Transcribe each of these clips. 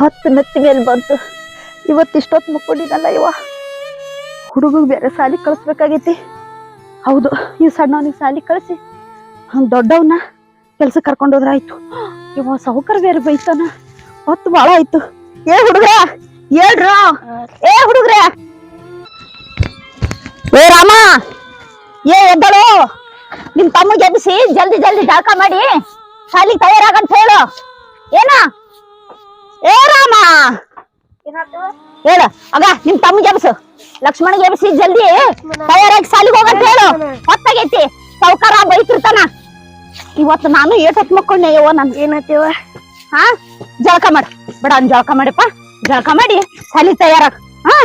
ಹತ್ತು ನತ್ತಿ ಮೇಲೆ ಬಂತು. ಇವತ್ತು ಇಷ್ಟೊತ್ತು ಮುಕ್ಕೊಂಡಿನಲ್ಲ ಇವ ಹುಡುಗ ಬೇರೆ ಸಾಲಿ ಕಳಿಸ್ಬೇಕಾಗೈತಿ. ಹೌದು, ಈ ಸಣ್ಣವನಿಗೆ ಸಾಲಿ ಕಳಿಸಿ. ಹಂಗೆ ದೊಡ್ಡವನ್ನ ಕೆಲಸ ಕರ್ಕೊಂಡು ಹೋದ್ರ ಆಯ್ತು. ಇವ ಸಾಹುಕಾರ ಬೇರೆ ಬೈತಾನ. ಹೊತ್ತು ಭಾಳ ಆಯ್ತು. ಏ ಹುಡುಗ್ರ ಹೇಳ್ರ? ಏ ಹುಡುಗ್ರ? ಏ ರಾಮ, ಏ ಎದ್ದಳು? ನಿಮ್ ತಮ್ಮ ಎಬ್ಬಿಸಿ ಜಲ್ದಿ ಜಲ್ದಿ ಜಳಕ ಮಾಡಿ. ಶಾಲಿಗೆ ತಯಾರಾಗಂತ ಹೇಳು. ಏನ? ಏ ರಾಮ! ಹೇಳು ಅಗ ನಿಮ್ ತಮ್ಮ ಎಬ್ಸು ಲಕ್ಷ್ಮಣ್ ಎಬ್ಸಿ ಜಲ್ದಿ ತಯಾರಾಗಿ ಸಾಲಿಗೆ ಹೋಗಂತ ಹೇಳು. ಹೊತ್ತಾಗೈತಿ. ಸೌಕಾರ ಬೈತಿರ್ತಾನ. ಇವತ್ತು ನಾನು ಏಟ್ ಹೊತ್ತು ಮಕ್ಕೊಂಡೆ ಯವ್ವ ನನ್. ಏನತ್ತೇವ? ಹಾ? ಜಳಕ ಮಾಡಿ. ಬೇಡ ಅವ್ನ್ ಜಳಕ ಮಾಡಿಪ್ಪ. ಜಳಕ ಮಾಡಿ ಸಾಲಿ ತಯಾರಾಗ. ಹಾ?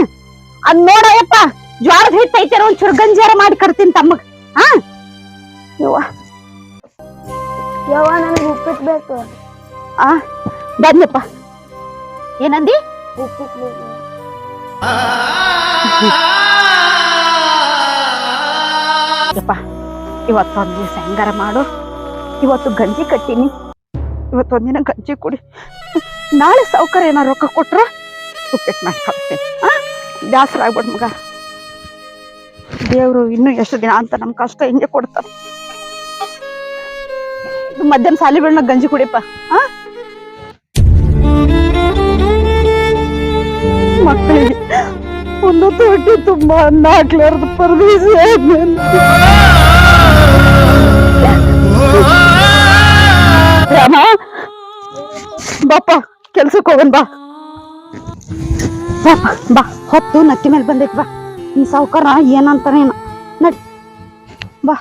ಅದ್ ನೋಡಯ್ಯಪ್ಪ ಜ್ವಾರದ ಹಿಟ್ಟು ಐತೆ ಒಂದ್ ಚುರ್ಗಂಜಾರ ಗಂಜಾರ ಮಾಡಿ ಕರ್ತೀನಿ ತಮ್ಮಗ್. ಹಾ? ಯವ್ವ. ಯವ್ವ ನನಗೆ ಉಪ್ಪಿಟ್ಟು ಬೇಕು. ಆ? ಬನ್ನಿಪ್ಪ ಏನಂದಿ ಯಪ್ಪ ಇವತ್ತೊಂದ್ ದಿವಸ ಹೆಂಗಾರ ಮಾಡು. ಇವತ್ತು ಗಂಜಿ ಕಟ್ಟಿನಿ. ಇವತ್ತೊಂದಿನ ಗಂಜಿ ಕುಡಿ. ನಾಳೆ ಸಾವುಕಾರ ಏನಾರ ರೊಕ್ಕ ಕೊಟ್ರ, ಉಪ್ಪಿಟ್ಟು ಮಾಡಿ ಕಳಿಸ್ತೀನಿ ಆ? ಬ್ಯಾಸರ ಆಗ್ಬಿಡ್ ಮಗ. ದೇವ್ರು ಇನ್ನು ಎಷ್ಟು ದಿನ ಅಂತ ನಮ್ ಕಷ್ಟ ಹಿಂಗೆ ಕೊಡ್ತಾರ. ಮಧ್ಯಾಹ್ನ ಸಾಲಿ ಬೆಳ್ಳ ಗಂಜಿ ಕುಡಿಯಪ್ಪ, ಆ? ಮಕ್ಕಳಿಗೆ ಒಂದು ತೊಟ್ಟಿ ತುಂಬ ಅನ್ನ ಹಾಕ್ಲಾರ್ದು ಪರದೇಶ ರಾಮ ಬಾಪ ಕೆಲ್ಸಕ್ಕೆ ಹೋಗನ್ ಬಾ. ಬಾಪ ಬಾ, ಹೊತ್ತು ನತ್ತಿ ಮೇಲೆ ಬಂದೈತಿ ಬಾ. ಈ ಸಾವುಕಾರ ಏನಂತಾನೇನು ನಟ್ ಬಾ.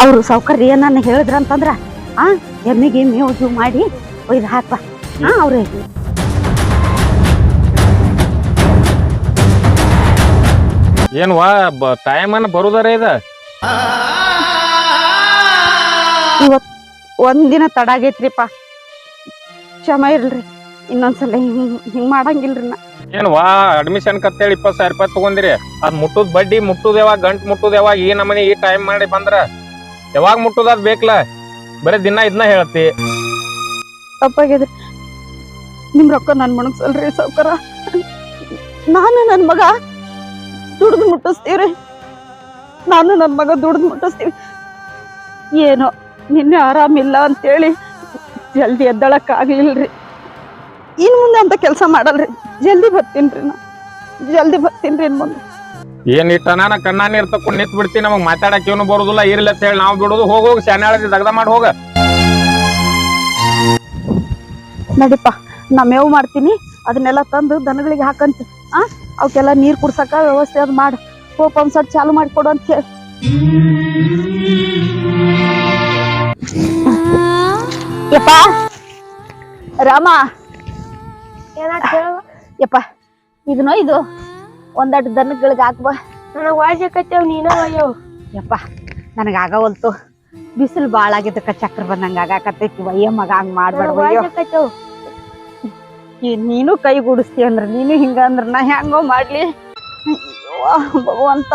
ಅವರು ಸಾವುಕಾರ ಏನನ್ನ ಹೇಳಿದ್ರ ಅಂತಂದ್ರ ಆ, ಎಮ್ಮಿಗೆ ಮೇವು ಮಾಡಿ ಒಯ್ದು ಹಾಕ್ಬಾ. ಹಾ, ಅವ್ರು. ಏನ್ವಾ ಟೈಮ್ ಅನ್ನ ಬರುದಾರ ಇದ? ಇವತ್ ಒಂದಿನ ತಡ ಆಗೈತ್ರಿಪ್ಪ ಕ್ಷಮ ಇರ್ಲ್ರಿ ಇನ್ನೊಂದ್ಸಲ ಹಿಂಗ್ ಹಿಂಗ್ ಮಾಡಂಗಿಲ್ರಿ ನಾ. ಏನ್ವಾ ಅಡ್ಮಿಷನ್ ಕತ್ತೇಳಿ ಇಪ್ಪತ್ ಸಾವಿರ ರೂಪಾಯಿ ತಗೊಂಡಿರಿ ಅದ್ ಮುಟ್ಟುದ್ ಬಡ್ಡಿ ಮುಟ್ಟುದ್ ಯಾವಾಗ ಗಂಟ್ ಮುಟ್ಟುದ್ ಯಾವಾಗ ಈ ನಮನಿ ಈ ಟೈಮ್ ಮಾಡಿ ಬಂದ್ರ. ಯಾವಾಗ ಮುಟ್ಟುದ ಅದ್ ಬೇಕಲ್ಲ ಬರೀ ದಿನ ಇದನ್ನ ಹೇಳ್ತಿ. ತಪ್ಪಾಗಿದೆ. ನಿಮ್ ರೊಕ್ಕ ನನ್ ಮಣಗ್ಸಲ್ರಿ ಸಾವ್ಕಾರ. ನಾನು ನನ್ ಮಗ. ದುಡ್ದು ಮುಟ್ಟಿಸ್ತೀವ್ರಿ? ನಾನು ನನ್ನ ಮಗ ದುಡ್ದು ಮುಟ್ಟಿಸ್ತೀವಿ. ಏನೋ ನಿನ್ನೆ ಆರಾಮಿಲ್ಲ ಅಂತೇಳಿ ಜಲ್ದಿ ಎದ್ದಳಕ್ ಆಗ್ಲಿಲ್ರಿ. ಇನ್ ಮುಂದೆ ಅಂತ ಕೆಲಸ ಮಾಡಲ್ರಿ. ಜಲ್ದಿ ಬರ್ತೀನ್ರಿ ನಾ. ಜಲ್ದಿ ಬರ್ತೀನ್ರಿ ಇನ್ ಮುಂದೆ. ಏನ್ ಇಟ್ಟ ನಾನು ಕಣ್ಣ ನೀರ್ ತಕೊಂಡು ನಿಂತ್ ಬಿಡ್ತೀನಿ ನಮಗ್ ಮಾತಾಡಕ್ ಏನು ಬರುದಿಲ್ಲ ಇರ್ಲಿ ಅಂತ ಹೇಳಿ ನಾವು ಬಿಡುದು. ಹೋಗ್ ಹೋಗಿ ಶಾನ್ಯಾಳದಿ ದಗದ ಮಾಡಿ ಹೋಗ. ನಡಿಪ್ಪ ನಾ ಮೇವು ಮಾಡ್ತೀನಿ. ಅದನ್ನೆಲ್ಲ ತಂದು ದನಗಳಿಗೆ ಹಾಕಂತ. ಆ? ಅವಕ್ಕೆಲ್ಲ ನೀರ್ ಕುಡ್ಸಕ ವ್ಯವಸ್ಥೆ ಅದು ಮಾಡ್. ಹೋ ಪಂಪ್ ಸೆಟ್ ಚಾಲು ಮಾಡಿಕೊಡು ಅಂತ ಹೇಳಿ. ಯಪ್ಪ. ರಾಮ. ಯಪ್ಪ. ಇದನ್ನೋ ಇದು? ಒಂದಟ್ ದನಗಳಿಗೆ ಹಾಕ್ಬಾ. ನನಗೆ ವಾಯ್ಸಕತ್ತೇವ್ ನೀನ ಅಯ್ಯೋ ಯಪ್ಪ. ನನಗೆ ಆಗವಲ್ತು. ಬಿಸಿಲು ಭಾಳ ಆಗಿದ್ದಕ್ಕ ಚಕ್ರ ಬಂದಂಗ ಆಗಾಕತ್ತೈತಿ. ವಯ್ಯ ಮಗ ಹಂಗ್ ಮಾಡ್ಬೇಡ ಈ ನೀನು ಕೈ ಗುಡಿಸ್ತಿ ಅಂದ್ರ ನೀನು ಹಿಂಗ ಅಂದ್ರೆ ನಾ ಹೆಂಗೋ ಮಾಡ್ಲಿ. ಭಗವಂತ.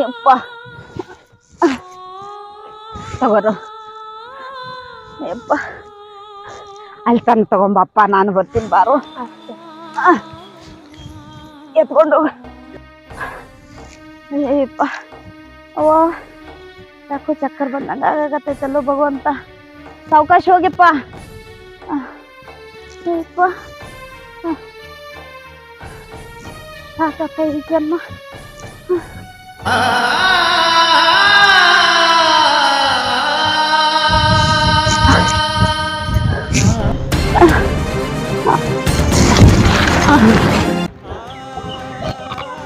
ಯಪ್ಪ. ತಗೋರು. ಯಪ್ಪ. ಅಲ್ಲಿ ತಂದು ತಗೊಂಬಪ್ಪ, ನಾನು ಬರ್ತೀನಿ ಬಾರು. ಎತ್ಕೊಂಡು. ಅಯ್ಯಪ್ಪ ಅವ್ವ, ಯಾಕೋ ಚಕ್ಕರ್ ಬಂದಂಗ ಆಗತ್ತೈತಲ್ಲೋ ಭಗವಂತ. ಸಾವಕಾಶ ಹೋಗಿಪ್ಪ. ಯಪ್ಪ ಸಾಕಪ್ಪ ಈ ಜನ್ಮ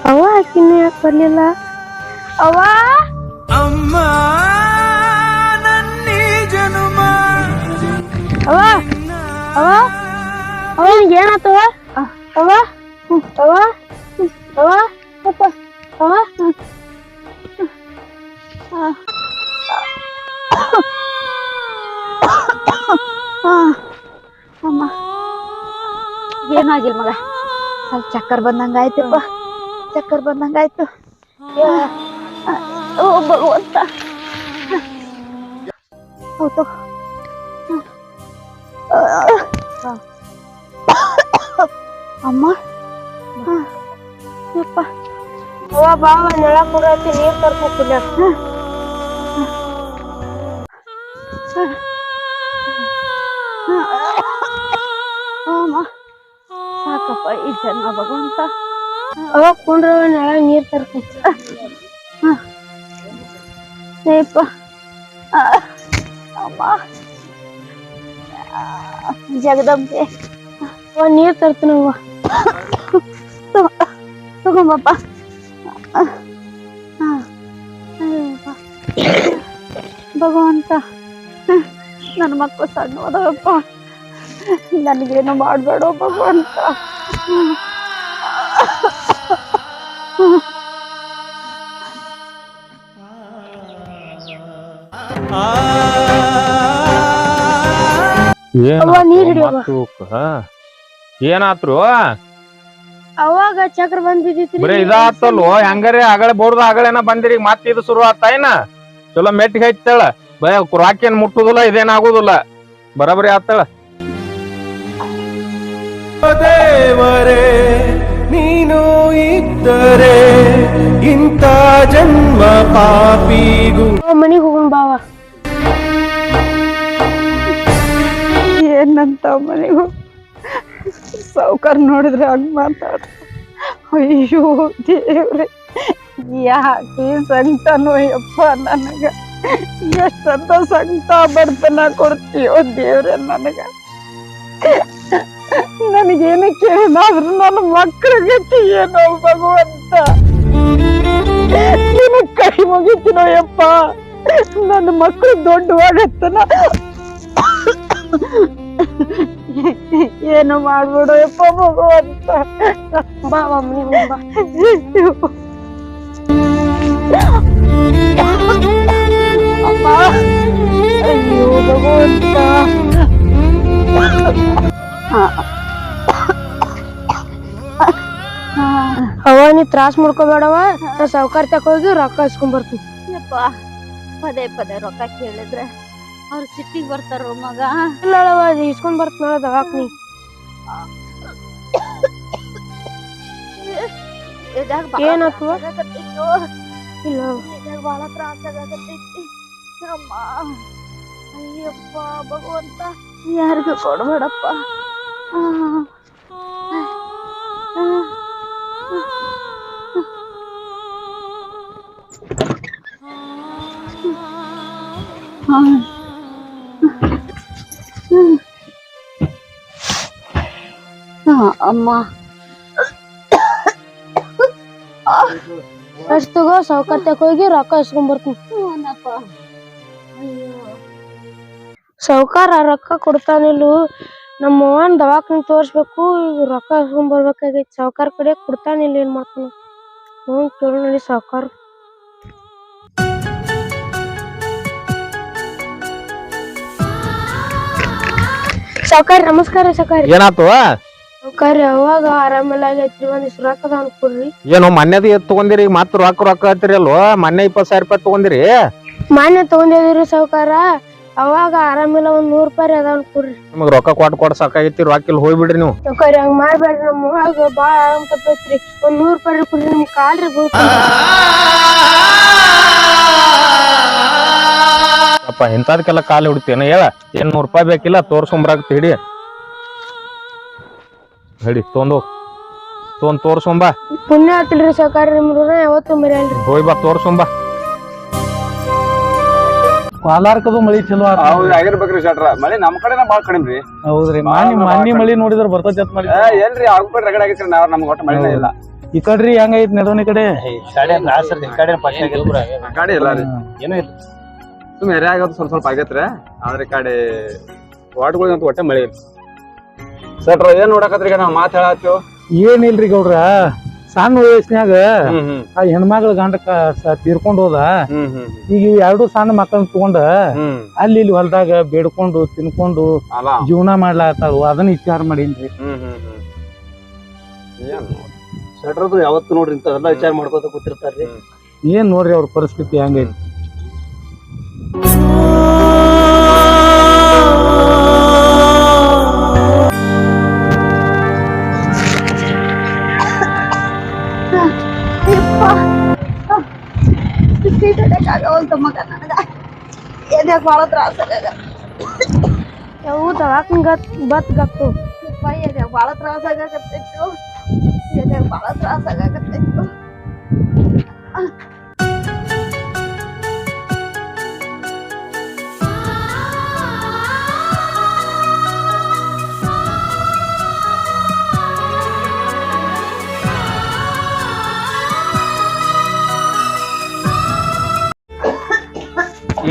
ಅವ ಆಕಿನ್ನು ಯಾಕೆ ಬರ್ಲಿಲ್ಲ ಅವ್ವ ಅಮ್ಮ ನನ್ನಿ ಜನುಮ ಅವ್ವ ಅವ್ವ ಅವ ಏನಾತವ ಅವ ಅವ ಅವ ಅಪ್ಪ ಅವ ಆ, ಅಮ್ಮ ಏನಾಗಿಲ್ಲ ಮಗ ಸ್ವಲ್ಪ ಚಕ್ಕರ್ ಬಂದಂಗ ಆಯ್ತಪ್ಪ ಚಕ್ಕರ್ ಬಂದಂಗ ಆಯ್ತು ಓ ಭಗವಂತ ಹೌದು ಅಮ್ಮ ಆ, ಯಪ್ಪ ಅವ್ವ ಬಾವ ನೆಳ ಕುಡತಿ ನೀರ್ ತರ್ಬೇಕಿಲ್ಲ ಅಮ್ಮ ಸಾಕಪ್ಪ ಈ ಜನ್ಮ ಭಗವಂತ ಅವ ಕುಂಡ್ರ ನೆಳ ನೀರ್ ತರ್ತೈತಿ ಏಪ್ಪ ಆ, ಅಮ್ಮ ಆ, ಜಗದಂಬೆ ಅವ ನೀರ್ ತರ್ತೀನವ್ವ ತಗೋ- ತಗೊಂಬಪ್ಪ. ಭಗವಂತ ನನ್ನ ಮಕ್ಕಳು ಸಣ್ಣ ಹೋದವಪ್ಪ ನನಗೇನು ಮಾಡಬೇಡ ಭಗವಂತ ನೀರ್. ಏನಾತ್ರು? ಅವಾಗ ಚಕ್ರ ಬಂದ್ ಬಿದ್ದಿತ್ರಿ. ಬರೀ ಇದಾತಲ್ವ? ಹೆಂಗಾರೆ ಆಗಳೆ ಬೋರ್ದ ಆಗಳೆನ ಬಂದಿರಿ ಮತ್ತೆ ಇದು ಶುರು ಆತ ಏನ? ಚಲೋ ಮೆಟ್ಟಿಗೆ ಹೈತಳ ಬಯ ರಾಕೇನ್ ಮುಟ್ಟುದಿಲ್ಲ ಇದೇನಾಗುದಿಲ್ಲ ಬರಬರಿ ಆತಾಳ. ದೇವರೇ ನೀನು ಇದ್ದರೆ ಇಂತ ಜನ್ಮ ಪಾಪಿಗೂ. ಮನಿಗ್ ಹೋಗೋಣ ಬಾವ. ಏನಂತ ಮನೆಗೂ ಸಾವ್ಕಾರ ನೋಡಿದ್ರೆ ಹಂಗ್ ಮಾತಾಡ ಅಯ್ಯೋ ದೇವ್ರೆ, ಯಾಕೆ ಸಂಕಟನೋ ಯಪ್ಪ ನನಗ? ಎಷ್ಟಂತ ಸಂಕಟ ಬರ್ತನ ಕೊಡ್ತೀಯೋ ದೇವ್ರೆ ನನಗ? ನನಗೇನು ಕೇಳಿದ್ರು ನನ್ನ ಮಕ್ಕಳ ಗತಿ ಏನೋ ಭಗವಂತ? ನಿನ್ನ ಕೈ ಮುಗಿತೀನೋ ಯಪ್ಪ ನನ್ನ ಮಕ್ಕಳು ದೊಡ್ಡವಾಗತ್ತನ. ಏನು ಮಾಡ್ಬಿಡು ಯಪ್ಪ ಭಗವಂತ ಬಾ ಹೋಗೋಣ ಬಾ. ಅಮ್ಮ ಅಯ್ಯೋ ಭಗವಂತ. ಅವ್ವ ನೀ ತ್ರಾಸ್ ಮಾಡ್ಕೋಬೇಡವ ಸಾವುಕಾರ ತಕ ಹೋಗಿ ರೊಕ್ಕ ಇಸ್ಕೊಂಡ್ ಬರ್ತೀನಿ. ಯಪ್ಪ ಪದೇ ಪದೇ ರೊಕ್ಕ ಕೇಳಿದ್ರೆ ಅವ್ರು ಸಿಟ್ಟಿಗೆ ಬರ್ತಾರ ಮಗ? ಇಲ್ಲವ ಇಸ್ಕೊಂಡ್ ಬರ್ತೀನಿ ದವಾಕ್ ನೀ ಇದಾಗ ಏನಾತು? ಇಲ್ಲ. ಬಾಳ ತ್ರಾಸ ಅಮ್ಮ ಅಯ್ಯಪ್ಪ ಭಗವಂತ ಯಾರಿಗೂ ಕೊಡ್ಬೇಡಪ್ಪ. ಆ. ಅಮ್ಮ. ಅಷ್ಟ್ ತಗೋ ಸಾವ್ಕಾರ್ ಹೋಗಿ ರೊಕ್ಕ ಇಸ್ಕೊಂಡ್ ಬರ್ತೀನಿ. ಸಾವ್ಕಾರ ರೊಕ್ಕ ಕೊಡ್ತಾನಿಲ್ಲು ನಮ್ಮ ಅವ್ವನ್ ದವಾಖಾನೆ ತೋರ್ಸ್ಬೇಕು ಈಗ ರೊಕ್ಕ ಇಸ್ಕೊಂಡ್ ಬರ್ಬೇಕಾಗೈತಿ. ಸಾವ್ಕಾರ ಕಡೆ ಕೊಡ್ತಾನಿಲ್ಲ ಏನ್ ಮಾಡ್ತಾನ. ಹ್ಞೂ ಕೇಳು ನೋಡಿ ಸಾವ್ಕಾರ. ಸಾವ್ಕಾರ ನಮಸ್ಕಾರ ಸಾವ್ಕಾರ. ಏನಾತು ಸಾವ್ಕಾರ ಅವಾಗ ಆರಾಮಿಲ್ಲ ಆಗೈತ್ರಿ ಒಂದಿಷ್ಟು ಇಸ್ ರೊಕ್ಕ ಅದಾವ್ ಕೊಡ್ರಿ. ಏನು ಮೊನ್ನೆದು ಎತ್ ತಗೊಂದಿರಿ ಈಗ ಮತ್ತೆ ರೊಕ್ಕ ರೊಕ್ಕ ಹತ್ತಿರಿ ಅಲ್ವ ಮೊನ್ನೆ ಇಪ್ಪತ್ತು ಸಾವಿರ ರೂಪಾಯಿ ತಗೊಂದಿರಿ? ಮಾನ್ಯ ತಗೊಂಡಿದ್ರಿ ಸಾವುಕಾರ ಅವಾಗ ಆರಾಮಿಲ್ಲ ಒಂದ್ ನೂರ್ ರೂಪಾಯಿ ಅದಾವ್ ಕೊಡ್ರಿ. ನಿಮಗ್ ರೊಕ್ಕ ಕೊಟ್ಟು ಕೊಟ್ಟು ಸಾಕಾಗೈತಿ ರೊಕ್ಕ ಇಲ್ಲಿ ಹೋಗ್ಬಿಡ್ರಿ ನೀವು. ಕರಿ ಹಂಗ ಮಾಡ್ಬೇಡ್ರಿ ನಮ್ಮ ಅವ್ವಾಗ ಬಾಳ ಆರಾಮ್ ತಪ್ಪೈತ್ರಿ ಒಂದ್ ನೂರ್ ರೂಪಾಯಿ ಕೊಡ್ರಿ ನಿಮ್ ಕಾಲ್ರಿ ಅಪ್ಪ ಇಂಥದಕ್ಕೆಲ್ಲ ಕಾಲು ಹಿಡ್ತೇನೆ ಹೇಳ ಏನ್ ನೂರು ರೂಪಾಯಿ ಬೇಕಿಲ್ಲ ತೋರ್ಸ್ಕೊಂಬರಾಗತ್ತೆ ಹಿಡಿ ಹಿಡಿ ತೊಂದು ತೊಂದ್ ತೋರ್ಸೊಂಬ ಪುಣ್ಯ ಆತಿಲ್ರಿ ಸಾವ್ಕಾರ ನಿಮ್ ಋಣ ಯಾವತ್ತೂ ಮರೆಯಲ್ರಿ ಹೋಯ್ ಬಾ ತೋರ್ಸೊಂಬ ಪಾಲಾರ್ಕದು ಮಳಿ ಚಲೋ ಆತ. ಹೌದ್ ಆಗಿರ್ಬೇಕ್ರಿ ಶೆಟ್ರ. ಮಳಿ ನಮ್ ಕಡೆನ ಬಾಳ ಕಡಿಮೆ ರೀ ಹೌದ್ರಿ ಮಾನಿ ಮಾನಿ ಮಳಿ ನೋಡಿದ್ರ ಬರ್ತೈತಿ ಅಂತ ಮಾಡಿ. ಎಲ್ರಿ ಆಗ್ಬಿಟ್ಟು ರಗಡ ಆಗೈತ್ರಿ ನಾವ್ ನಮ್ಗೆ ಒಟ್ಟು ಮಳಿನೇ ಇಲ್ಲ. ಈ ಕಡ್ರಿ ಹೆಂಗೈತಿ ನಡೋನಿ ಕಡೆ? ಗಾಡಿ ಇಲ್ಲ ರೀ. ಏನೂ ಇಲ್ಲ. ಸುಮ್ ಎರೆ ಆಗೋದು ಸ್ವಲ್ಪ ಸ್ವಲ್ಪ ಆಗೈತ್ರಿ. ಆದ್ರೆ ಈ ಕಡೆ ವಾಟ್ಗಳಿಗಂತೂ ಒಟ್ಟೆ ಮಳಿ ಇಲ್ಲ. ಶೆಟ್ರ ಏನ್ ನೋಡಕತ್ರಿ ಈಗ ನಾವ್ ಮಾತ್ ಹೇಳತ್ತೀವ್? ಏನಿಲ್ರಿ ಗೌಡ್ರ ಸಣ್ಣ ವಯಸ್ಸಿನಾಗ ಆ ಹೆಣ್ಮಗಳ ಗಂಡ ತೀರ್ಕೊಂಡ್ ಹೋದ. ಈಗ ಇವ್ ಎರಡು ಸಣ್ಣ ಮಕ್ಕಳನ್ನ ತಗೊಂಡ ಅಲ್ಲಿ ಇಲ್ಲಿ ಹೊಲದಾಗ ಬೇಡ್ಕೊಂಡು ತಿನ್ಕೊಂಡು ಜೀವನ ಮಾಡ್ಲಾತಾಳು ಅದನ್ನ ವಿಚಾರ ಮಾಡೀನ್ರಿ ಶೆಟ್ರದು ಯಾವತ್ತು ನೋಡ್ರಿ ಇಂಥವೆಲ್ಲ ವಿಚಾರ ಮಾಡ್ಕೋತ ಕೂತಿರ್ತಾರ್ರಿ. ಏನ್ ನೋಡ್ರಿ ಅವ್ರ ಪರಿಸ್ಥಿತಿ ಹೆಂಗೈತಿ? ಆಗತ್ತ ಮಗ ನನಗ ಎದ್ಯಾಗ ಭಾಳ ತ್ರಾಸ ಆಗ ಯಾವ ದವಾಖಾನೆ ಗತ್ ಬತ್ ಗತ್ತು ಎದ್ಯಾಗ ಭಾಳ ತ್ರಾಸ ಆಗಾಕತ್ತಿತ್ತು ಎದ್ಯಾಗ ಭಾಳ ತ್ರಾಸ ಆಗಾಕತ್ತಿತ್ತು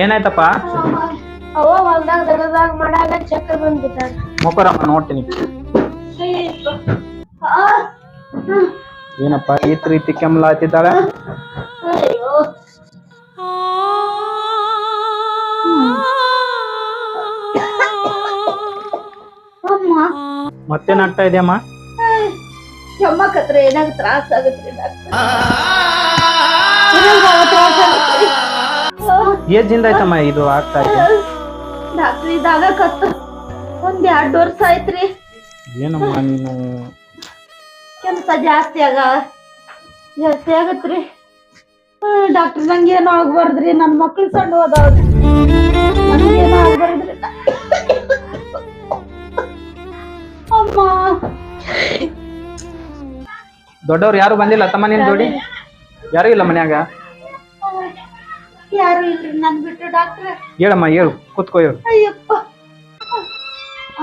ಏನಾಯ್ತಪ್ಪ ಅವ ಹೊಲ್ದಾಗ ದಗದಾಗ ಮಾಡಾಗ ಚಕ್ರ ಬಂದ್ಬಿಟ್ಟಾರ ಮೊಕರಮ್ಮ ನೋಡ್ತೀನಿ ಏನಪ್ಪ ಈ ರೀತಿ ಕೆಮ್ಮಲ ಆಯ್ತಿದ್ದಾಳೆ ಅಮ್ಮ ಮತ್ತೇನಾಗ್ತಾ ಇದೆಯಮ್ಮ ಕೆಮ್ಮಕತ್ರ ಏನಾಗ ತ್ರಾಸ ಆಗತ್ರಿ ಡಾಕ್ಟರ್ ಏಜಿಂದ ಆಯ್ತಮ್ಮ ಇದು ಆಗ್ತಾ ಇದೆ? ದಾಗ ಇದಾಗಕತ್ತ ಒಂದ್ ಎರಡು ವರ್ಷ ಆಯ್ತ್ರಿ. ಏನಮ್ಮ ನೀನು? ಕೆಲಸ ಜಾಸ್ತಿ ಆಗ ಜಾಸ್ತಿ ಆಗತ್ರಿ. ಡಾಕ್ಟರ್ ನಂಗೆ ಏನು ಆಗ್ಬಾರ್ದ್ರಿ. ನನ್ ಮಕ್ಳು ಸಣ್ಣ ಹೋದವ್ರಿ ಆಗ್ಬಾರ್ದ್ರಿ. ಅಮ್ಮ. ದೊಡ್ಡವ್ರು ಯಾರು ಬಂದಿಲ್ಲ ತಮ್ಮ ನಿನ್ ಜೋಡಿ? ಯಾರು ಇಲ್ಲ ಮನ್ಯಾಗ? ಯಾರು ಇಲ್ರಿ? ನನ್ ಬಿಟ್ಟು ಡಾಕ್ಟ್ರ? ಹೇಳಮ್ಮ ಹೇಳು ಕೂತ್ಕೋ ಹೇಳು. ಅಯ್ಯಪ್ಪ.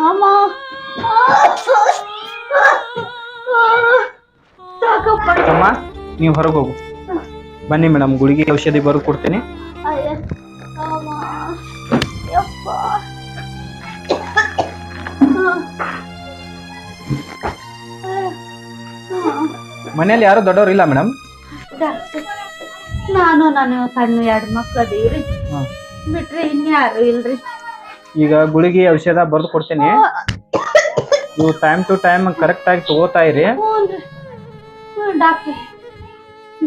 ಅಮ್ಮ ಸಾಕಪ್ಪ. ತಮ್ಮ ನೀವು ಹೊರಗೆ ಹೋಗು. ಬನ್ನಿ ಮೇಡಮ್ ಗುಳಿಗೆ ಔಷಧಿ ಬರೆದು ಕೊಡ್ತೀನಿ. ಅಮ್ಮ ಮನೇಲಿ ಯಾರು ದೊಡ್ಡವ್ರು ಇಲ್ಲ ಮೇಡಮ್? ನಾನು ನಾನು ಸಣ್ಣ ಎರಡು ಮಕ್ಳು ಅದೀವ್ರಿ ಬಿಟ್ರಿ ಬಿಟ್ರೆ ಇನ್ಯಾರು ಇಲ್ರಿ. ಈಗ ಗುಳಿಗೆ ಔಷಧ ಬರ್ದು ಕೊಡ್ತೀನಿ. ನೀವು ಟೈಮ್ ಟು ಟೈಮ್ ಕರೆಕ್ಟ್ ಆಗಿ ತಗೋತಾ ಇರಿ. ಹ್ಞೂನ್ರಿ ಹ್ಞೂ ಡಾಕ್ಟರ್.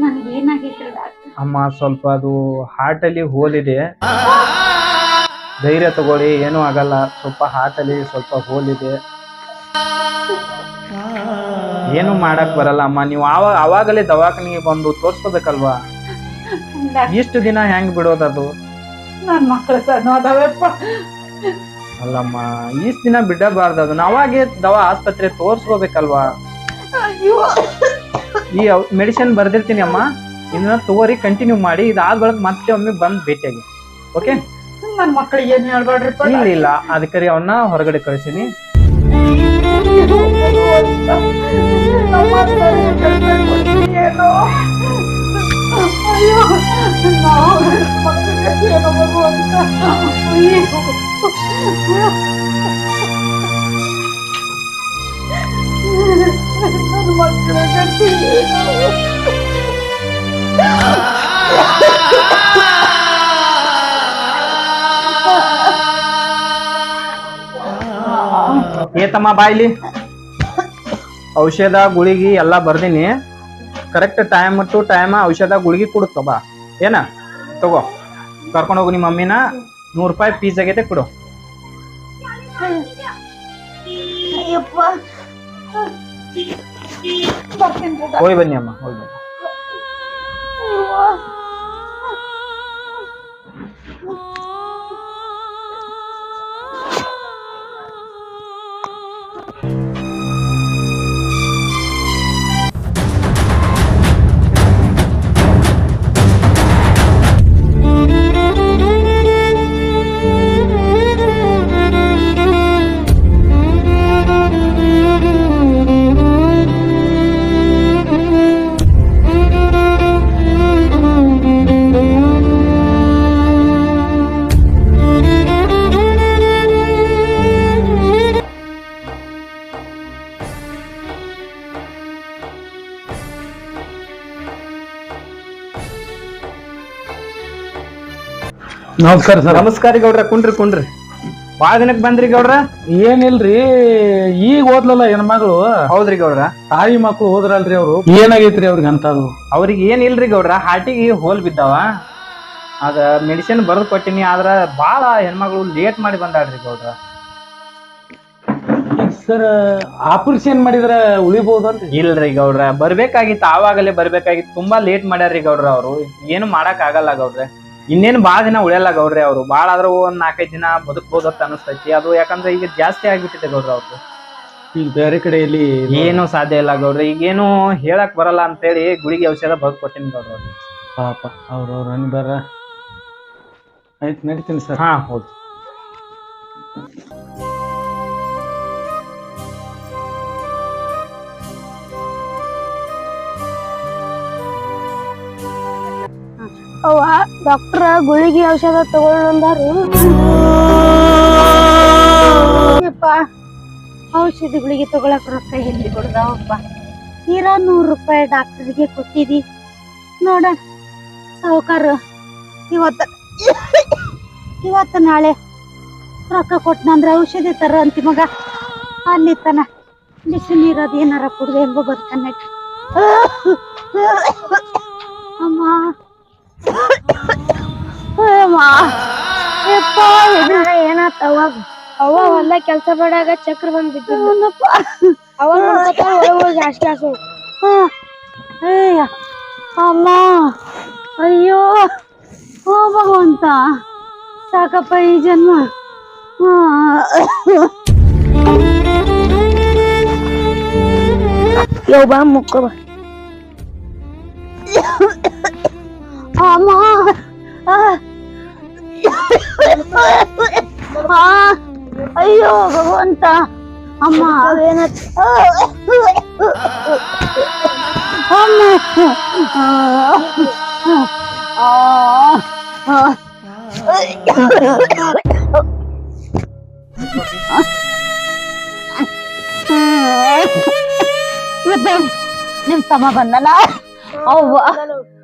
ಡಾಕ್ಟರ್? ಅಮ್ಮ ಸ್ವಲ್ಪ ಅದು ಹಾರ್ಟ್ ಅಲ್ಲಿ ಹೋಲ್ ಇದೆ ಧೈರ್ಯ ತಗೊಳ್ಳಿ ಏನು ಆಗಲ್ಲ. ಸ್ವಲ್ಪ ಹಾರ್ಟ್ ಅಲ್ಲಿ ಸ್ವಲ್ಪ ಹೋಲ್ ಇದೆ ಏನು ಮಾಡಕ್ ಬರಲ್ಲ ಅಮ್ಮ. ನೀವು ಆವಾಗ ಅವಾಗಲೇ ದವಾಖಾನಿಗೆ ಬಂದು ತೋರ್ಸ್ಕೋಬೇಕಲ್ವಾ? ಇಷ್ಟು ದಿನ ಹೆಂಗ್ ಬಿಡೋದದು? ನನ್ನ ಮಕ್ಳು ಸಣ್ಣ ಅದಾವಪ್ಪ. ಅಲ್ಲಮ್ಮ ಇಷ್ಟು ದಿನ ಬಿಡಬಾರ್ದು ಅದನ್ನ ಅವಾಗೆ ದವಾ ಆಸ್ಪತ್ರೆ ತೋರ್ಸ್ಕೋಬೇಕಲ್ವಾ? ಅಯ್ಯೋ. ಈ ಮೆಡಿಸಿನ್ ಬರ್ದಿರ್ತೀನಿ ಅಮ್ಮ ಇದನ್ನ ತಗೋರಿ ಕಂಟಿನ್ಯೂ ಮಾಡಿ ಇದಾದ ಬಳಕ ಮತ್ತೆ ಒಮ್ಮೆ ಬಂದ್ ಭೇಟಿಯಾಗಿ. ಓಕೆ ನನ್ನ ಮಕ್ಳಿಗೆ ಏನು ಹೇಳ್ಬೇಡ್ರಿಪ್ಪ? ಇಲ್ಲ ಇಲ್ಲ. ಅದಕ್ಕೆ ಅವನ್ನ ಹೊರಗಡೆ ಕಳಿಸೀನಿ. ನಮ್ಮ ಏನೋ? ಏನೋ ಭಗವಂತ ಅಯ್ಯೋ ನನ್ನ ಮಕ್ಕಳ ಏತಮ್ಮ ಬಾಯ್ಲಿ? ಔಷಧ, ಗುಳಿಗಿ ಎಲ್ಲಾ ಬರ್ದೀನಿ. ಕರೆಕ್ಟ್ ಟೈಮ್ ಟು ಟೈಮ್ ಔಷಧ, ಗುಳಿಗಿ ಕೊಡುತ್ತ ಏನ? ತಗೋ. ಕರ್ಕೊಂಡು ಹೋಗು ನಿಮ್ಮ ಮಮ್ಮಿನ. ನೂರು ರೂಪಾಯಿ ಪೀಸ್ ಆಗೈತೆ ಕೊಡು. ಹೋಗಿ ಬನ್ನಿ ಅಮ್ಮ ಹೋಗಿ ಬನ್ನಿ. ನಮಸ್ಕಾರ ಸರ್. ನಮಸ್ಕಾರ ಗೌಡ್ರ ಕುಂಡ್ರಿ ಕುಂಡ್ರಿ ಬಾಳ ದಿನಕ್ ಬಂದ್ರಿ ಗೌಡ್ರ? ಏನಿಲ್ರಿ ಈಗ ಓದ್ಲಲ್ಲ ಹೆಣ್ಮಗಳು. ಹೌದ್ರಿ ಗೌಡ್ರ. ತಾಯಿ ಮಕ್ಳು ಹೋದ್ರಲ್ರಿ ಅವ್ರು. ಏನಾಗೈತ್ರಿ ಅವ್ರಿಗೆ ಅಂತದು ಅವ್ರಿಗೆ ಏನಿಲ್ರಿ ಗೌಡ್ರ ಹಾರ್ಟಿಗೆ ಹೋಲ್ ಬಿದ್ದಾವ. ಅದ ಮೆಡಿಸಿನ್ ಬರೆದು ಕೊಟ್ಟಿನಿ ಆದ್ರ ಬಾಳ ಹೆಣ್ಮಗಳು ಲೇಟ್ ಮಾಡಿ ಬಂದಾಡ್ರಿ ಗೌಡ್ರ. ಸರ್ ಆಪರೇಷನ್ ಮಾಡಿದ್ರ ಉಳಿಬಹುದಲ್ರಿ ಇಲ್ರಿ ಗೌಡ್ರ ಬರ್ಬೇಕಾಗಿತ್ತು ಆವಾಗಲೇ ಬರ್ಬೇಕಾಗಿತ್ತು ತುಂಬಾ ಲೇಟ್ ಮಾಡ್ಯಾರ್ರಿ ಗೌಡ್ರ ಅವರು. ಏನು ಮಾಡಕ್ ಆಗಲ್ಲ ಗೌಡ್ರೆ. ಇನ್ನೇನ್ ಭಾಳ ದಿನ ಉಳಿಯಲ್ಲ ಗೌಡ್ರಿ ಅವರು. ಬಹಳ ಆದ್ರೂ ಒಂದ್ ನಾಲ್ಕೈದು ದಿನ ಬದುಕ್ಬೋದು ಅಂತ ಅನಿಸ್ತೈತಿ. ಅದು ಯಾಕಂದ್ರೆ ಈಗ ಜಾಸ್ತಿ ಆಗ್ಬಿಟ್ಟಿದೆ ಗೌಡ್ರ ಅವ್ರದ್ದು ಈಗ ಬೇರೆ ಕಡೆಯಲ್ಲಿ ಏನು ಸಾಧ್ಯ ಇಲ್ಲ ಗೌಡ್ರಿ. ಈಗೇನು ಹೇಳಕ್ ಬರಲ್ಲ ಅಂತೇಳಿ ಗುಳಿಗೆ ಔಷಧ ಬಗ್ ಕೊಟ್ಟಿನಿ ಗೌಡ್ರ ಅವ್ರಿಗೆ. ಪಾಪ ಅವ್ರವ್ರ ಬರ ಆಯ್ತು ನಡೀತೀನಿ ಸರ್. ಹಾ. ಹೌದು. ಅವ ಡಾಕ್ಟರ್ ಗುಳಿಗೆ ಔಷಧ ತಗೊಳ್ಳಂದಾರು ಔಷಧಿ ಗುಳಿಗೆ ತಗೊಳಕ್ ರೊಕ್ಕ ಎಲ್ಲಿ ಕೊಡ್ದವಪ್ಪ? ತೀರಾ ನೂರು ರೂಪಾಯಿ ಡಾಕ್ಟರ್ಗೆ ಕೊಟ್ಟಿದಿ. ನೋಡ, ಸಾವುಕಾರ, ಇವತ್ತ ಇವತ್ತ ನಾಳೆ ರೊಕ್ಕ ಕೊಟ್ನಂದ್ರ ಔಷಧಿ ತರ ಅಂತಿ ಮಗ. ಅಲ್ಲಿ ತನ ಬಿಸಿ ನೀರದು ಏನಾರ ಕುಡ್ದು ಹೆಂಗೋ ಬರ್ತಾನೆ. ಅಮ್ಮ. ಅಮ್ಮ ಯಪ್ಪ ಇದು ಏನಾತ ಅವಾಗ ಅವ ಹೊಲ ಕೆಲ್ಸ ಮಾಡಾಗ ಚಕ್ರ ಬಂದ್ ಬಿದ್ದಿದ್ದು ಅವಾಗ ಒಳಗೆ ಗ್ಯಾಸ್ ಗ್ಯಾಸು ಅಯ್ಯ ಅಮ್ಮ. ಅಯ್ಯೋ. ಓ ಭಗವಂತ. ಸಾಕಪ್ಪ ಈ ಜನ್ಮ. ಆ. ಯವ್ ಬಾ ಮುಕ್ಕ ಬಾ. ಅಯ್ಯೋ, ಭಗವಂತ. ಅಮ್ಮ. ನಿಮ್ ತಮ್ಮ ಬಂದಲ್ಲ? ಅವ್ವ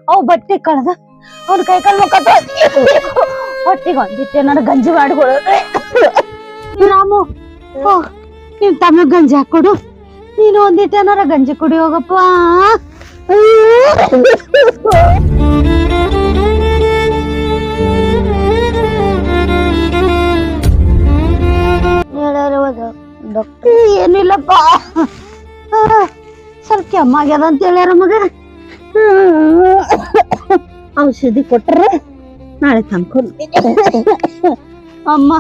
ಅವ್ ಬಟ್ಟೆ ಕಳ್ದ. ಅವ್ನ ಕೈ ಕಾಲು ಮುಖ ಹೊಟ್ಟಿಗೆ ನನಗೆ ಗಂಜಿ ಮಾಡಿಕೊಡೋದ್ರೆ ರಾಮು ಓ ನಿಮ್ ತಮ್ಮ ಗಂಜಿ ಹಾಕೊಡು ನೀನು ಒಂದಿಟ್ಟನಾರ ಗಂಜಿ ಕುಡಿ ಹೋಗಪ್ಪ. ಏನಿಲ್ಲಪ್ಪ. ಸರ್ ಸ್ವಲ್ಪ ಕೆಮ್ಮಾಗ್ಯದ ಅಂತ ಹೇಳ್ಯಾರ ಮಗ. ಔಷಧಿ ಕೊಟ್ರೆ ನಾಳೆ ತಂದ್ಕೊಂಡು. ಅಮ್ಮ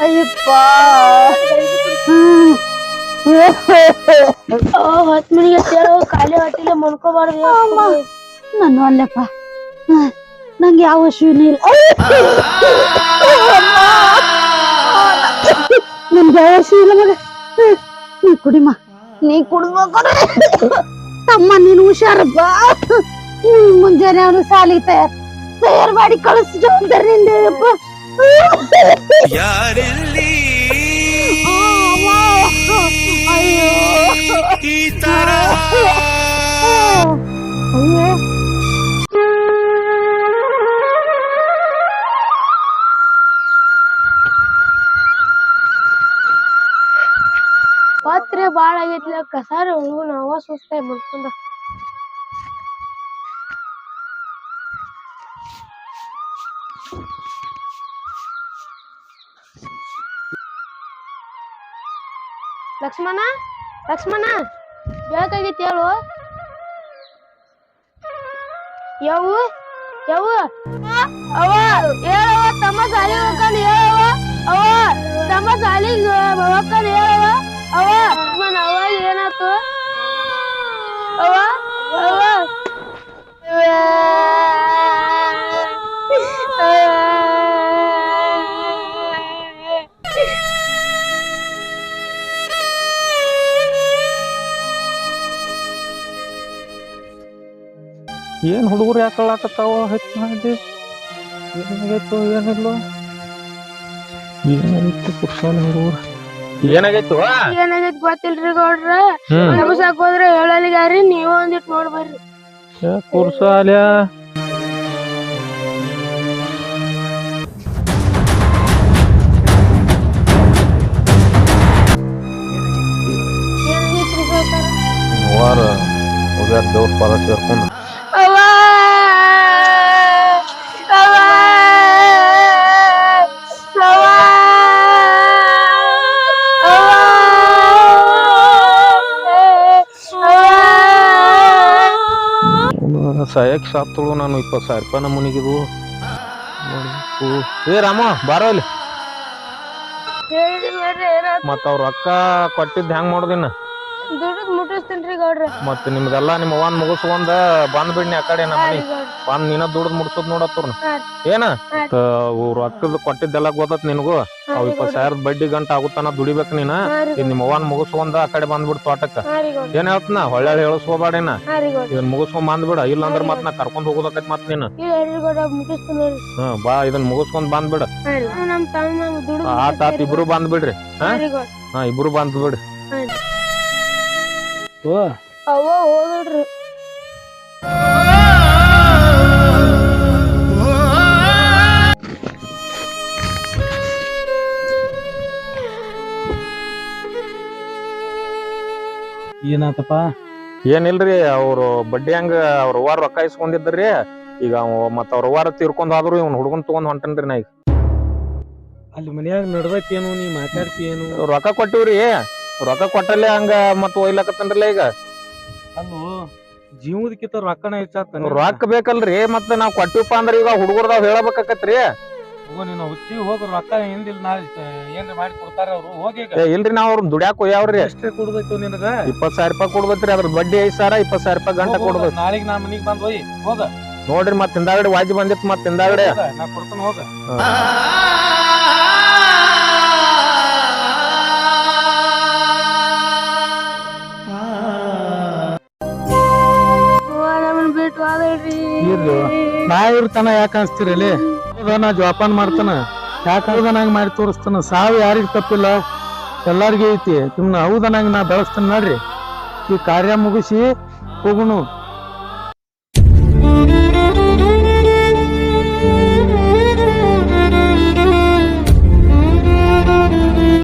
ಅಯ್ಯಪ್ಪ ಹ್ಮ್. ಹತ್ ಮನಿಗೆ ತೇಳು ಖಾಲಿ ಹೊಟ್ಟಿಲೆ ಮನ್ಕೋಬಾರ್ದು ನಾನು ಅಲ್ಲಪ್ಪ. ಹ, ನಂಗೆ ಯಾವ ಹಸುವಿನೂ ಇಲ್ಲ. ನನ್ಗೆ ಯಾವ ಶೂ ಇಲ್ಲ ಮಗ. ನೀ ಕುಡಿಮ. ನೀ ಕುಡ್ಬೇಕು ತಮ್ಮ ನೀನು ಹುಷಾರಪ್ಪ ಬಾ. ಮುಂಜಾನೆ ಅವನು ಸಾಲಿಗೆ ತಯಾರ್ ತಯಾರು ಮಾಡಿ ಕಳಿಸ್ ಜವಾಬ್ದಾರಿ ನಿಂದೇನಪ್ಪ ಯಾರೆಲ್ಲಿ ಈ ತರ? ಪಾತ್ರೆ ಬಾಳ ಆಗೈತ್ಲ ಕಸಾರ ನಾವ ಸುಸ್ತಾಗಿ ಮಾಡ್ಕೊಂಡ ಲಕ್ಷ್ಮಣ? ಲಕ್ಷ್ಮಣ ಬೇಕಾಗೈತಿ ಹೇಳು. ಯಾವ ಯಾವ ಅವ ಹೇಳವ ತಮ್ಮ ಸಾಲಿ ಹೋಗ್ಕೊಂಡು ಹೇಳವ ಅವ ತಮ್ಮ ಸಾಲಿ ಹೋಗ್ಕೊಂಡು ಹೇಳವ ಅವ ಮನ ಅವ ಏನಾತು ಅವ ಅವ ಏನ್ ಹುಡುಗರು ಯಾಕೆ ಕಳ್ಳಾಕತ್ತಾವ ಹೆಚ್ಚು ಮಾಡಿ ಏನಾಗೈತು ಏನಿಲ್ಲ. ಏನಾಗೈತು ಪುರುಷನ ಹುಡುಗರು? ಏನಾಗೈತು? ಏನಾಗೈತ್ ಗೊತ್ತಿಲ್ರಿ ಗೌಡ್ರ? ನಮಸಾಕ್ ಹೋದ್ರೆ ಹೇಳಲಿಗಾರಿ ನೀವು ಒಂದಿಟ್ಟು ನೋಡ್ಬರ್ರಿ. ಕುರ್ಸ ಅಲ್ಯ ಏನಾಗೈತ್ರಿ ಗೌಡ್ರ ವಾರ ಹೋಗ್ಯಾರ ದೇವ್ರ ಪಾದ ಸೇರ್ಕೊಂಡು. ಸಾಯಕ್ ಸಾತ್ತಳು ನಾನು ಇಪ್ಪತ್ತು ಸಾವಿರ ರೂಪಾಯಿ ನಮ್ಮ ಮನೆಗಿದು ಏ ರಾಮ ಬಾರೋ ಇಲ್ಲಿ. ಮತ್ತು ಅವ್ರು ಮತ್ತ ಅವ್ರ ರೊಕ್ಕ ಕೊಟ್ಟಿದ್ದು ಹೆಂಗೆ ಮಾಡೋದಿನ್ನ ದುಡ್ದು ಮುಟ್ಟಿಸ್ತೀನಿ ಗೌಡ್ರ. ಮತ್ತ ನಿಮ್ದೆಲ್ಲ ನಿಮ್ಮ ಅವ್ವನ್ ಮುಗಿಸ್ಕೊಂಡ ಬಂದ್ಬಿಡ್ನಿ ಆ ಕಡೆ ನಮ್ಮ ಮನೆ. ಬಂದ್ ನೀನ ದುಡ್ದು ಮುಡ್ಸೋದ್ ನೋಡತ್ತವ್ರ ಹಾ. ಏನ? ರೊಕ್ಕದ ಕೊಟ್ಟಿದ್ದೆಲ್ಲ ಗೊತ್ತತ್ ನಿನಗೂ? ಅವ್ ಇಪ್ಪತ್ ಸಾವಿರದ ಬಡ್ಡಿ ಗಂಟ ಆಗುತ್ತಾನ ದುಡಿಬೇಕ್ ನೀನ? ಇದ್ ನಿಮ್ಮ ಅವ್ವನ್ ಮುಗಿಸ್ಕೊಂಡ ಆ ಕಡೆ ಬಂದ್ಬಿಡ್ ತೋಟಕ್ಕ. ಏನ್ ಹೇಳ್ತನ? ಹೊಳ್ಳೆ ಹೇಳಿಸ್ಕೋಬೇಡೇನ ಇದನ್ ಮುಗಿಸ್ಕೊಂಡ್ ಬಂದ್ಬಿಡ. ಇಲ್ಲಾಂದ್ರ ಮತ್ ನಾ ಕರ್ಕೊಂಡ್ ಹೋಗೋದಕ್ಕೈತ್ ಮತ್ ನೀನು. ಹ ಬಾ ಇದನ್ ಮುಗಿಸ್ಕೊಂಡ್ ಬಂದ್ಬಿಡ. ಆತ ಆತ ಇಬ್ರು ಬಂದ್ಬಿಡ್ರಿ. ಹಾ? ಇಬ್ರು ಬಂದ್ಬಿಡ್ರಿ ಓ. ಅವ್ವ ಹೋದ್ರಿ ಏನಾತಪ್ಪ? ಏನಿಲ್ರಿ ಅವ್ರು ಬಡ್ಡಿ ಹಂಗ ಅವ್ರ ಹೂವಾರ ರೊಕ್ಕ ಇಸ್ಕೊಂಡಿದ್ರಿ ಈಗ ಅವ ಮತ್ತ ಅವ್ರ ಹೂವಾರ ತೀರ್ಕೊಂಡ್ ಆದ್ರು ಇವ್ನ ಹುಡುಗನ್ ತಗೊಂಡ್ ಹೊಂಟನ್ರಿ ನಾ ಈಗ ಅಲ್ಲಿ ಮನ್ಯಾಗ ಏನು ನೀ ಮಾತಾಡ್ತೀಯೇನು? ರೊಕ್ಕ ಕೊಟ್ಟಿವ್ರಿ. ರೊಕ್ಕ ಕೊಟ್ಟಲ್ಲೇ ಹಂಗ ಮತ್ತ ಒಯ್ಲಕತ್ತನ್ರಲ್ಲ ಈಗ? ಅಲ್ಲೋ ಜೀವದಕ್ಕಿಂತ ರೊಕ್ಕನ ಹೆಚ್ಚಾತ ರೊಕ್ಕ ಬೇಕಲ್ರಿ ಮತ್ತ ನಾವ್ ಕೊಟ್ಟಿವಪ್ಪ ಅಂದ್ರ ಈಗ ಹುಡುಗರ್ದಾವ್ ಹೇಳಬೇಕಾಕತ್ರಿ. ಹೋಗೋ ನೀನು ಹುಚ್ಚಿ ಹೋಗಿ ರೊಕ್ಕ ಹಿಂದಿಲ್ ನಾಳೆ ಏನ್ರ ಮಾಡಿ ಕೊಡ್ತಾರ ಅವ್ರು ಹೋಗಿ ಈಗ. ಏ ಇಲ್ರಿ ನಾವ್ ಅವ್ರ ದುಡ್ಯಾಕ್ ಒಯ್ಯಾವ್ರಿ. ಎಷ್ಟೇ ಕೊಡ್ದೈತು ನಿನಗ? ಇಪ್ಪತ್ ಸಾವಿರ ರೂಪಾಯಿ ಕೊಡ್ಬೇಕ್ರಿ ಅದ್ರ ಬಡ್ಡಿ ಐದ್ ಸಾವಿರ ಇಪ್ಪತ್ ಸಾವಿರ ರೂಪಾಯಿ ಗಂಟ ಕೊಡ್ಬೇಕು. ನಾಳಿಗ್ ನಾ ಮನಿಗ್ ಬಂದ್ ಹೋಗಿ ಹೋಗ. ನೋಡ್ರಿ ಮತ್ ಹಿಂದಾಗಡೆ ವಾಜಿ ಬಂದಿತ್ತು ಮತ್ ಹಿಂದಾಗಡೆ. ಹೋಗ, ನಾ ಕೊಡ್ತಾನ ಹೋಗ. ಇರ್ಲಿ. ನಾ ಇರ್ತಾನ ಯಾಕೆ ಅನ್ಸ್ತಿರಲಿ ಹೌದಾ ನಾ ಜೋಪಾನ ಮಾಡ್ತಾನ. ಯಾಕೆ ಹೌದನಾಗ ಮಾಡಿ ತೋರಿಸ್ತಾನ? ಸಾವು ಯಾರಿಗ್ ತಪ್ಪಿಲ್ಲ? ಎಲ್ಲಾರ್ಗು ಐತಿ. ನಿಮ್ನ ಹೌದನಾಗ ನಾ ಬೆಳೆಸ್ತಾನೆ ನೋಡ್ರಿ. ಈ ಕಾರ್ಯ ಮುಗಿಸಿ ಹೋಗುನು